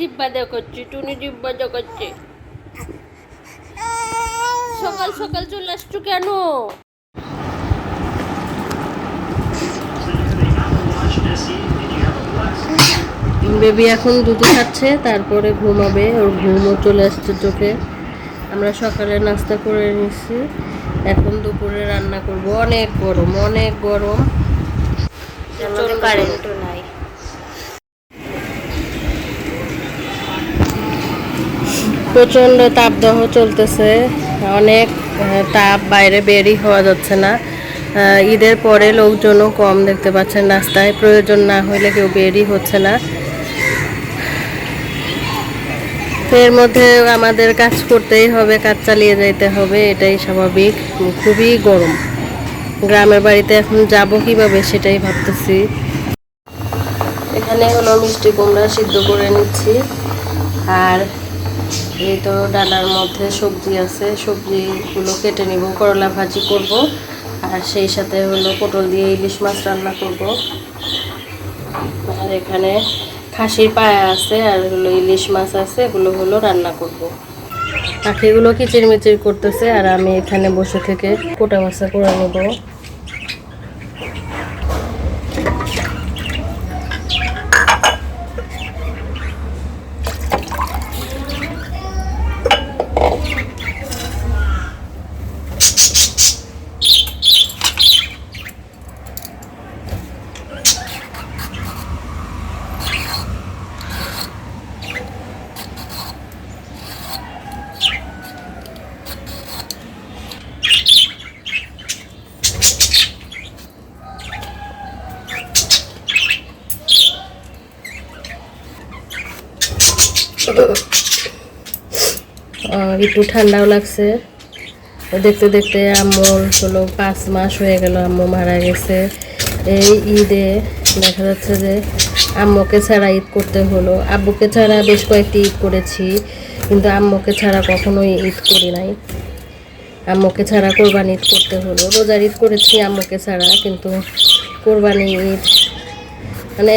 ডিব্বা দেখাচ্ছি টুনি ডিব্বা দেখাচ্ছে। সকাল সকাল চলে আসছো কেন? বেবি এখন দুধ খাচ্ছে তারপরে ঘুমাবে ওর ঘুমও চলে আসছে চোখে। আমরা সকালে নাস্তা করে নিচ্ছি এখন দুপুরে রান্না করব। অনেক গরম অনেক গরম। কারেন্টও নাই। প্রচণ্ড তাপদাহ চলতেছে। অনেক তাপ বাইরে বেরই হওয়া যাচ্ছে না। ঈদের পরে লোকজনও কম দেখতে পাচ্ছেন রাস্তায়। প্রয়োজন না হলে কেউ বেরই হচ্ছে না। এর মধ্যে আমাদের কাজ করতেই হবে, কাজ চালিয়ে যাইতে হবে, এটাই স্বাভাবিক। খুবই গরম। গ্রামের বাড়িতে এখন যাব কীভাবে সেটাই ভাবতেছি। এখানে হলো মিষ্টি কুমড়া সিদ্ধ করে নিচ্ছি। আর এই তো ডালার মধ্যে সবজি আছে, সবজিগুলো কেটে নিব, করলা ভাজি করব, আর সেই সাথে হলো পটল দিয়ে ইলিশ মাছ রান্না করব। আর এখানে খাসির পায়া আছে, আর হলো ইলিশ মাছ আছে, এগুলো হলো রান্না করব। পাখিগুলো কিচির মিচির করতেছে, আর আমি এখানে বসে থেকে কোটা মাছা করে নেব। একটু ঠান্ডাও লাগছে। দেখতে দেখতে আম্মুর হলো পাঁচ মাস হয়ে গেল, আম্মু মারা গেছে। এই ঈদে দেখা যাচ্ছে যে আম্মুকে ছাড়া ঈদ করতে হলো। আব্বুকে ছাড়া বেশ কয়েকটি ঈদ করেছি, কিন্তু আম্মুকে ছাড়া কখনোই ঈদ করি নাই। আম্মুকে ছাড়া কোরবানি ঈদ করতে হলো। রোজার ঈদ করেছি আম্মুকে ছাড়া, কিন্তু কোরবানি ঈদ মানে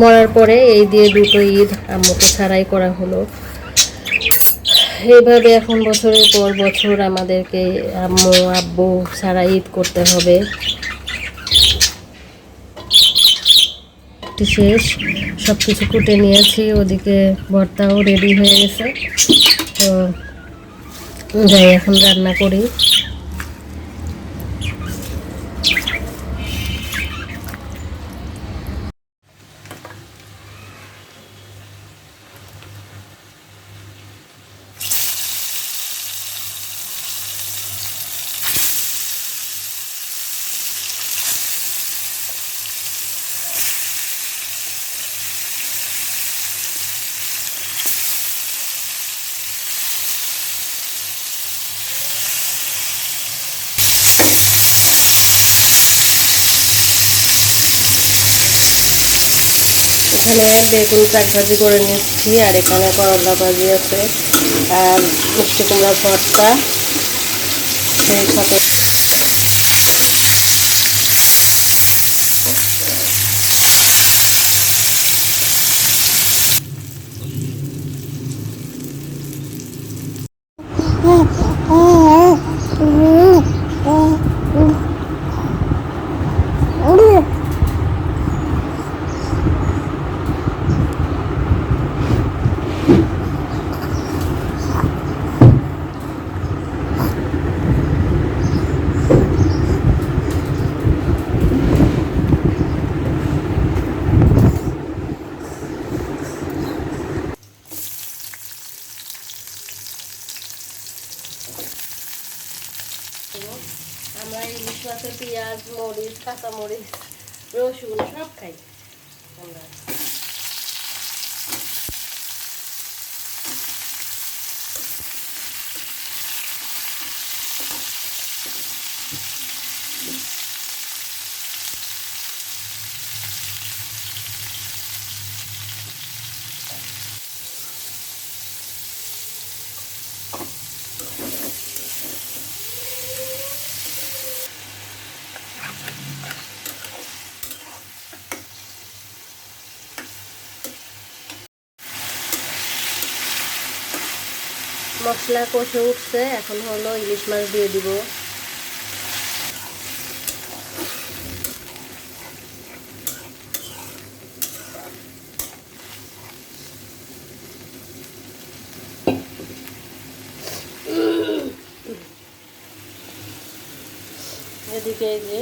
মরার পরে এই দিয়ে দুটো ঈদ আম্মুকে ছাড়াই করা হলো। এইভাবে এখন বছরের পর বছর আমাদেরকে আম্মু, আব্বু সারা ঈদ করতে হবে। শেষ। সব কিছু কুটে নিয়েছি, ওদিকে ভর্তাও রেডি হয়ে গেছে। তো যাই, এখন রান্না করি। এখানে বেগুন শাক ভাজি করে নিচ্ছি আর এখানে করলা ভাজি আছে, আর মিষ্টি কুমড়া ভর্তা, সেই সাথে আমরা ইলিশ মাছে পেঁয়াজ মরিচ কাঁচামরিচ রসুন সব খাই। আমরা মশলা কষে উঠছে এখন হলো ইলিশ মাছ দিয়ে দিব। এদিকে যে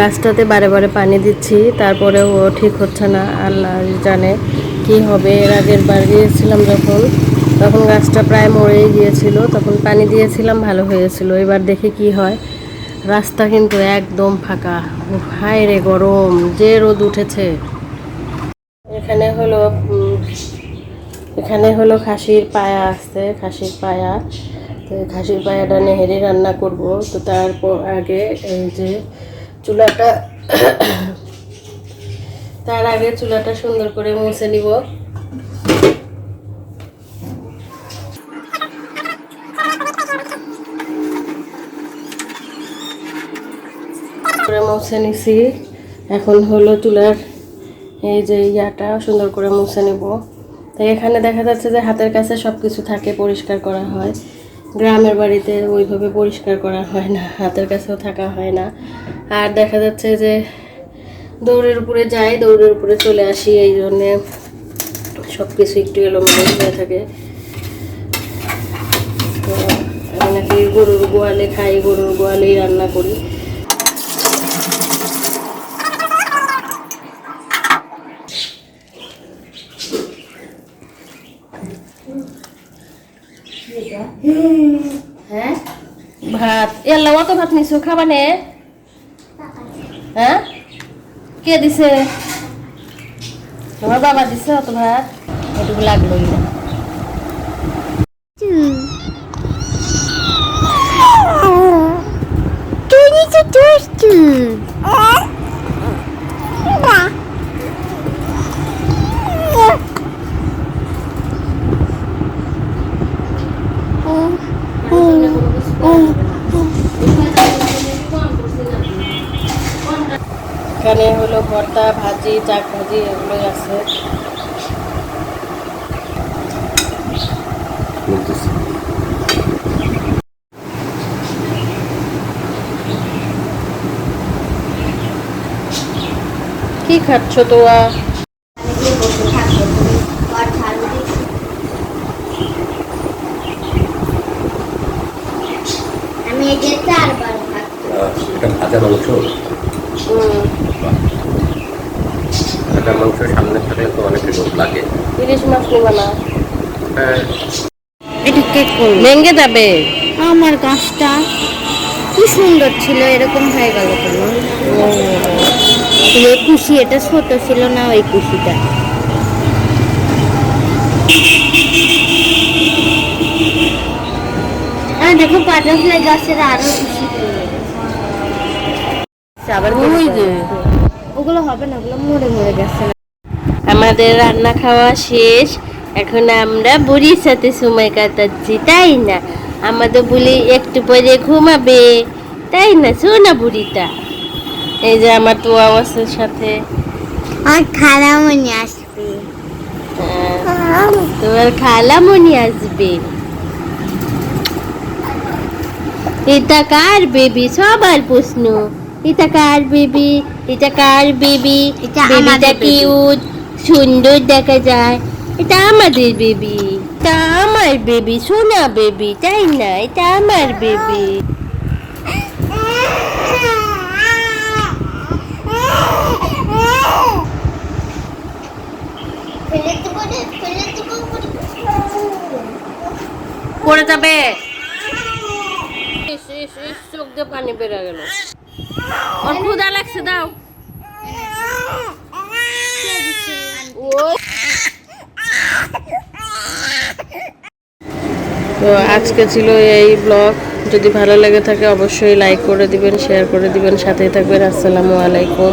গাছটাতে বারে বারে পানি দিচ্ছি, তারপরেও ও ঠিক হচ্ছে না, আল্লাহ জানে কি হবে। এর আগের বার গিয়েছিলাম যখন, তখন গাছটা প্রায় মরেই গিয়েছিল, তখন পানি দিয়েছিলাম, ভালো হয়েছিল। এবার দেখি কি হয়। রাস্তা কিন্তু একদম ফাঁকা। হায় রে গরম, যে রোদ উঠেছে। এখানে হলো এখানে হলো খাসির পায়া আছে খাসির পায়া। তো খাসির পায়াটা নেহেরি রান্না করব। তো তারপর আগে এই যে চুলাটা তার আগে চুলাটা সুন্দর করে মুছে নিব। করে মুছে নিছি। এখন হলো চুলার এই যে ইয়াটা সুন্দর করে মুছে নিব। তাই এখানে দেখা যাচ্ছে যে হাতের কাছে সব কিছু থাকে, পরিষ্কার করা হয়। গ্রামের বাড়িতে ওইভাবে পরিষ্কার করা হয় না, হাতের কাছেও থাকা হয় না। আর দেখা যাচ্ছে যে দৌড়ের উপরে যাই, দৌড়ের উপরে চলে আসি, এই জন্যে সব কিছু একটু এলোমেলো হয়ে থাকে। তো আমি নাকি গরুর গোয়ালে খাই, গরুর গোয়ালেই রান্না করি। হ্যাঁ? ভাত। এল্লা অত ভাত নিছো? খাবা নে? হ্যাঁ? কে দিছে? তোমার বাবা দিছে অত ভাত? এটুকু লাগলোই না। এখানে হলো ভর্তা ভাজি চাক ভাজি এগুলোই আছে। কি খাচ্ছ তোয়া? আমি এটা ভাজা মাংস? না হ্যাঁ ভেঙে যাবে আমার গাছটা কি সুন্দর ছিল এরকম হয়ে গেল কেন কুশি এটা ছোট ছিল না ওই কুশিটা দেখো বাটারফ্লাই গাছের আরও যে ওগুলো হবে না ওগুলো মরে মরে গেছে। আমাদের রান্না খাওয়া শেষ। এখন আমরা বুড়ির সাথে সময় কাটাচ্ছি তাই না? আমাদের বুড়ি একটু পরে ঘুমাবে তাই না? শোনা বুড়িটা। এই যে আমার তো আওয়াজের সাথে। আর খালামণি আসবে। আহ, তোমার খালামণি আসবে। এটা কার বেবি সবার প্রশ্ন। এটা কার বেবি? এটা কার বেবি? বেবিটা। কিউট সুন্দর দেখা যায়। এটা আমাদের বেবি। এটা আমার বেবি সোনা বেবি তাই না? এটা আমার বেবি। পড়ে যাবে। তো আজকে ছিল এই ব্লগ। যদি ভালো লেগে থাকে, অবশ্যই লাইক করে দিবেন শেয়ার করে দিবেন, সাথেই থাকবেন। আসসালামু আলাইকুম।